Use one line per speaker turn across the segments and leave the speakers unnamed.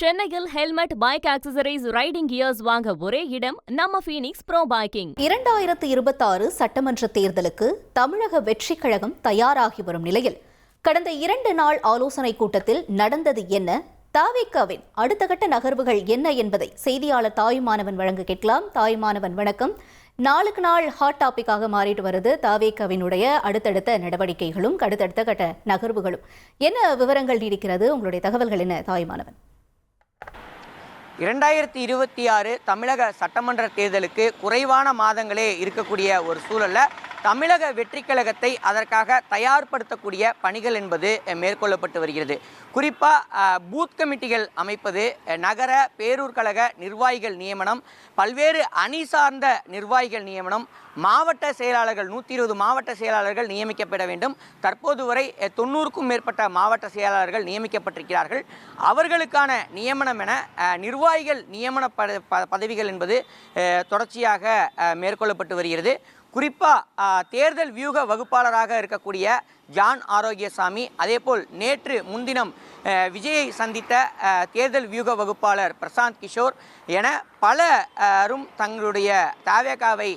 சென்னையில் helmet bike accessories riding gears வாங்க ஒரே இடம் நம்ம ஃபீனிக்ஸ் ப்ரோ பைக்கிங்
இரண்டாயிரத்து இருபத்தாறு சட்டமன்ற தேர்தலுக்கு தமிழக வெற்றி கழகம் தயாராகி வரும் நிலையில் கடந்த இரண்டு நாள் ஆலோசனைக் கூட்டத்தில் நடந்தது என்ன தாவேக்காவின் அடுத்த கட்ட நகர்வுகள் என்ன என்பதை செய்தியாளர் தாயுமானவன் வழங்க கேட்கலாம். தாயுமானவன் வணக்கம். நாளுக்கு நாள் ஹாட் டாபிக்காக மாறிட்டு வருது தாவேக்காவினுடைய அடுத்தடுத்த நடவடிக்கைகளும் அடுத்தடுத்த கட்ட நகர்வுகளும். என்ன விவரங்கள் நீடிக்கிறது? உங்களுடைய தகவல்கள் என்ன தாயுமானவன்?
இரண்டாயிரத்தி இருபத்தி ஆறு தமிழக சட்டமன்ற தேர்தலுக்கு குறைவான மாதங்களே இருக்கக்கூடிய ஒரு சூழல்ல தமிழக வெற்றி கழகத்தை அதற்காக தயார்படுத்தக்கூடிய பணிகள் என்பது மேற்கொள்ளப்பட்டு வருகிறது. குறிப்பாக பூத் கமிட்டிகள் அமைப்பது நகர பேரூர் கழக நிர்வாகிகள் நியமனம் பல்வேறு அணி சார்ந்த நிர்வாகிகள் நியமனம் மாவட்ட செயலாளர்கள் நூற்றி இருபது மாவட்ட செயலாளர்கள் நியமிக்கப்பட வேண்டும். தற்போது வரை தொண்ணூறுக்கும் மேற்பட்ட மாவட்ட செயலாளர்கள் நியமிக்கப்பட்டிருக்கிறார்கள். அவர்களுக்கான நியமனம் என நிர்வாகிகள் நியமன பத- ப- பதவிகள் என்பது தொடர்ச்சியாக மேற்கொள்ளப்பட்டு வருகிறது. குறிப்பாக தேர்தல் வியூக வகுப்பாளராக இருக்கக்கூடிய ஜான் ஆரோக்கியசாமி அதேபோல் நேற்று முன்தினம் விஜயை சந்தித்த தேர்தல் வியூக வகுப்பாளர் பிரசாந்த் கிஷோர் என பலரும் தங்களுடைய தாவேகாவை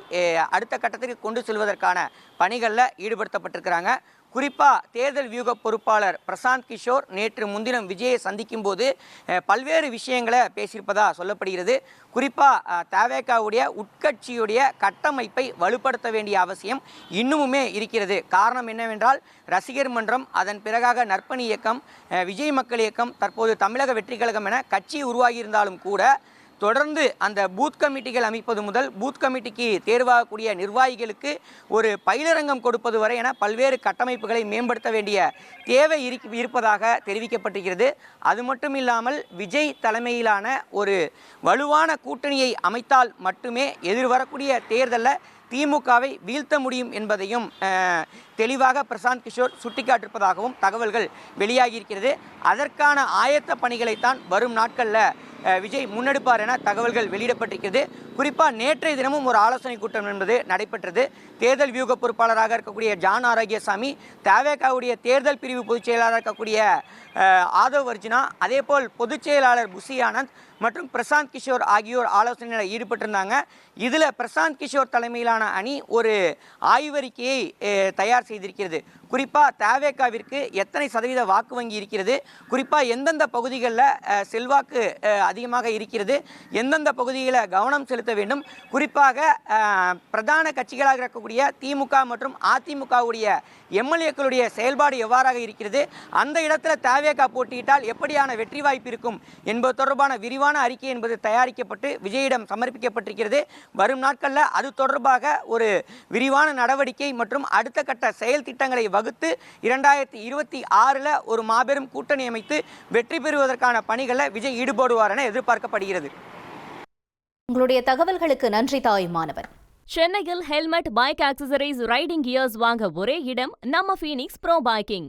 அடுத்த கட்டத்திற்கு கொண்டு செல்வதற்கான பணிகளில் ஈடுபடுத்தப்பட்டிருக்கிறாங்க. குறிப்பாக தேர்தல் வியூக பொறுப்பாளர் பிரசாந்த் கிஷோர் நேற்று முன்தினம் விஜயை சந்திக்கும் போது பல்வேறு விஷயங்களை பேசியிருப்பதாக சொல்லப்படுகிறது. குறிப்பாக தவேகாவுடைய உட்கட்சியுடைய கட்டமைப்பை வலுப்படுத்த வேண்டிய அவசியம் இன்னுமுமே இருக்கிறது. காரணம் என்னவென்றால் ரசிகர் மன்றம் அதன் பிறகாக நற்பணி இயக்கம் விஜய் மக்கள் இயக்கம் தற்போது தமிழக வெற்றி கழகம் என கட்சி உருவாகியிருந்தாலும் கூட தொடர்ந்து அந்த பூத் கமிட்டிகள் அமைப்பது முதல் பூத் கமிட்டிக்கு தேர்வாகக்கூடிய நிர்வாகிகளுக்கு ஒரு பயிலரங்கம் கொடுப்பது வரை என பல்வேறு கட்டமைப்புகளை மேம்படுத்த வேண்டிய தேவை இருப்பதாக தெரிவிக்கப்பட்டிருக்கிறது. அது மட்டும் இல்லாமல் விஜய் தலைமையிலான ஒரு வலுவான கூட்டணியை அமைத்தால் மட்டுமே எதிர்வரக்கூடிய தேர்தலில் திமுகவை வீழ்த்த முடியும் என்பதையும் தெளிவாக பிரசாந்த் கிஷோர் சுட்டிக்காட்டிருப்பதாகவும் தகவல்கள் வெளியாகியிருக்கிறது. அதற்கான ஆயத்த பணிகளைத்தான் வரும் நாட்களில் விஜய் முன்னெடுப்பார் என தகவல்கள் வெளியிடப்பட்டிருக்கிறது. குறிப்பாக நேற்றைய தினமும் ஒரு ஆலோசனை கூட்டம் என்பது நடைபெற்றது. தேர்தல் வியூக பொறுப்பாளராக இருக்கக்கூடிய ஜான் ஆரோக்கியசாமி தேவேகாவுடைய தேர்தல் பிரிவு பொதுச் செயலாளராக இருக்கக்கூடிய ஆதவ் அர்ஜுனா அதேபோல் பொதுச் செயலாளர் புசி ஆனந்த் மற்றும் பிரசாந்த் கிஷோர் ஆகியோர் ஆலோசனையில் ஈடுபட்டிருந்தாங்க. இதில் பிரசாந்த் கிஷோர் தலைமையிலான அணி ஒரு ஆய்வறிக்கையை தயார் செய்திருக்கிறது. குறிப்பாக தேவேகாவிற்கு எத்தனை சதவீத வாக்கு வங்கி இருக்கிறது? குறிப்பாக எந்தெந்த பகுதிகளில் செல்வாக்கு அதிகமாக இருக்கிறது? எந்தெந்த பகுதிகளில் கவனம் செலுத்த வேண்டும். குறிப்பாக பிரதான கட்சிகளாக இருக்கக்கூடிய திமுக மற்றும் அதிமுகவுடைய எம்எல்ஏக்களுடைய செயல்பாடு எவ்வாறாக இருக்கிறது? அந்த இடத்துல தேவேகா போட்டியிட்டால் எப்படியான வெற்றி வாய்ப்பு இருக்கும்? என்பது தொடர்பான விரிவான அறிக்கை என்பது தயாரிக்கப்பட்டு விஜயிடம் சமர்ப்பிக்கப்பட்டிருக்கிறது. வரும் நாட்களில் அது தொடர்பாக ஒரு விரிவான நடவடிக்கை மற்றும் அடுத்த கட்ட செயல் திட்டங்களை வகுத்து இரண்டாயிரத்தி இருபத்தி ஆறில் ஒரு மாபெரும் கூட்டணி அமைத்து வெற்றி பெறுவதற்கான பணிகளில் விஜய் ஈடுபடுவார் என எதிர்பார்க்கப்படுகிறது.
உங்களுடைய தகவல்களுக்கு நன்றி தாயுமானவன்
சென்னையில் helmet bike accessories riding gears வாங்க ஒரே இடம் நம்ம ஃபீனிக்ஸ் ப்ரோ பைக்கிங்